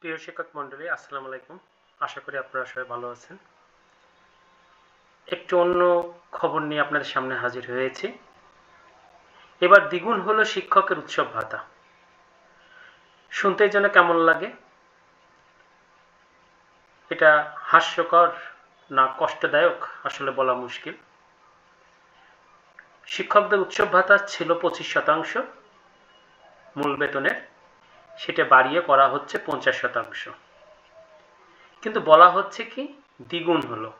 প্রিয় শিক্ষক মণ্ডলী, আসসালামু আলাইকুম। আশা করি আপনারা সবাই ভালো আছেন। একটু অন্য খবর নিয়ে আপনাদের সামনে হাজির হয়েছি। এবার দ্বিগুণ হলো শিক্ষকের উৎসব ভাতা। শুনতে যেন কেমন লাগে। এটা হাস্যকর না কষ্টদায়ক? আসলে বলা মুশকিল। শিক্ষকদের উৎসব ভাতা ছিল পঁচিশ শতাংশ মূল বেতনের। সেটা বাড়িয়ে করা হচ্ছে পঞ্চাশ শতাংশ। কিন্তু বলা হচ্ছে কি, দ্বিগুণ হলো।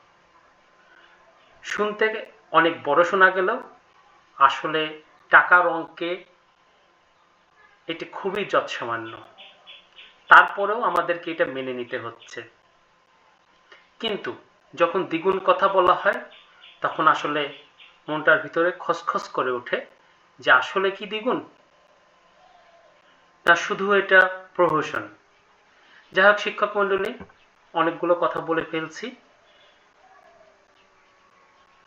শুনতে অনেক বড় শোনা গেলেও আসলে টাকার অঙ্কে এটি খুবই যৎসামান্য। তারপরেও আমাদেরকে এটা মেনে নিতে হচ্ছে। কিন্তু যখন দ্বিগুণ কথা বলা হয়, তখন আসলে মনটার ভিতরে খসখস করে ওঠে যে আসলে কি দ্বিগুণ? না শুধু এটা প্রহসন। যাই হোক, শিক্ষক মন্ডলী অনেকগুলো কথা বলে ফেলছি।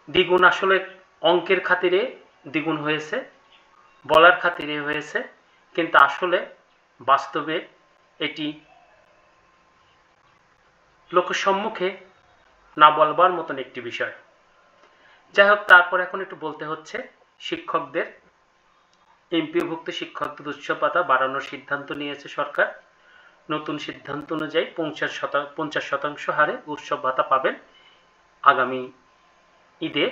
দ্বিগুণ আসলে অঙ্কের খাতিরে দ্বিগুণ হয়েছে, বলার খাতিরে হয়েছে, কিন্তু আসলে বাস্তবে এটি লোকের সম্মুখে না বলবার মতন একটি বিষয়। যাই হোক, তারপর এখন একটু বলতে হচ্ছে শিক্ষকদের এমপিওভুক্ত শিক্ষকদের উৎসব ভাতা বাড়ানোর সিদ্ধান্ত নিয়েছে সরকার। নতুন সিদ্ধান্ত অনুযায়ী পঞ্চাশ শতাংশ পঞ্চাশ শতাংশ হারে উৎসব ভাতা পাবেন আগামী ঈদে,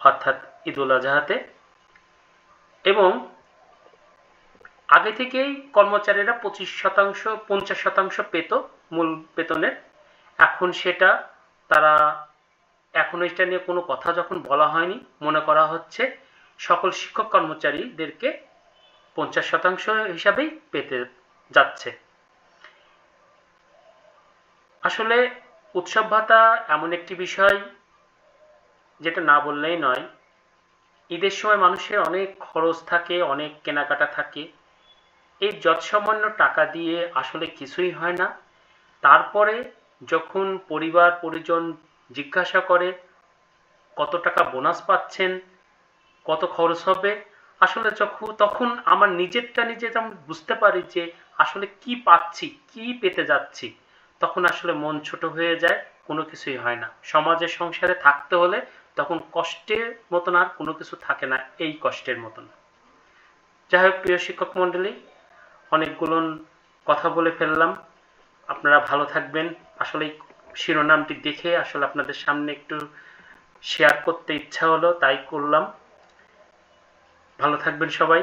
অর্থাৎ ঈদ উল আজহাতে। এবং আগে থেকেই কর্মচারীরা পঁচিশ শতাংশ, পঞ্চাশ শতাংশ পেত, মূল বেতনের। এখন সেটা তারা, এখন এটা নিয়ে কোনো কথা যখন বলা হয়নি, মনে করা হচ্ছে সকল শিক্ষক কর্মচারীদেরকে পঞ্চাশ শতাংশ হিসাবেই পেতে যাচ্ছে। আসলে উৎসব ভাতা এমন একটি বিষয় যেটা না বললেই নয়। ঈদের সময় মানুষের অনেক খরচ থাকে, অনেক কেনাকাটা থাকে। এই যৎসামান্য টাকা দিয়ে আসলে কিছুই হয় না। তারপরে যখন পরিবার পরিজন জিজ্ঞাসা করে, কত টাকা বোনাস পাচ্ছেন? কত খরচ হবে? আসলে যখন, তখন আমার নিজেরটা নিজে আমি বুঝতে পারি যে আসলে কি পাচ্ছি, কি পেতে যাচ্ছি, তখন আসলে মন ছোট হয়ে যায়, কোনো কিছুই হয় না। সমাজের সংসারে থাকতে হলে তখন কষ্টের মতন আর কোনো কিছু থাকে না, এই কষ্টের মতন। যাই হোক, প্রিয় শিক্ষক মণ্ডলী, অনেকগুলো কথা বলে ফেললাম। আপনারা ভালো থাকবেন। আসলে শিরোনামটি দেখে আসলে আপনাদের সামনে একটু শেয়ার করতে ইচ্ছা হলো, তাই করলাম। ভালো থাকবেন সবাই,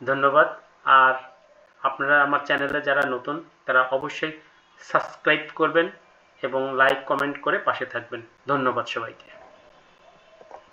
ধন্যবাদ। আর আপনারা আমার চ্যানেলে যারা নতুন, তারা অবশ্যই সাবস্ক্রাইব করবেন এবং লাইক, কমেন্ট করে পাশে থাকবেন। ধন্যবাদ সবাইকে।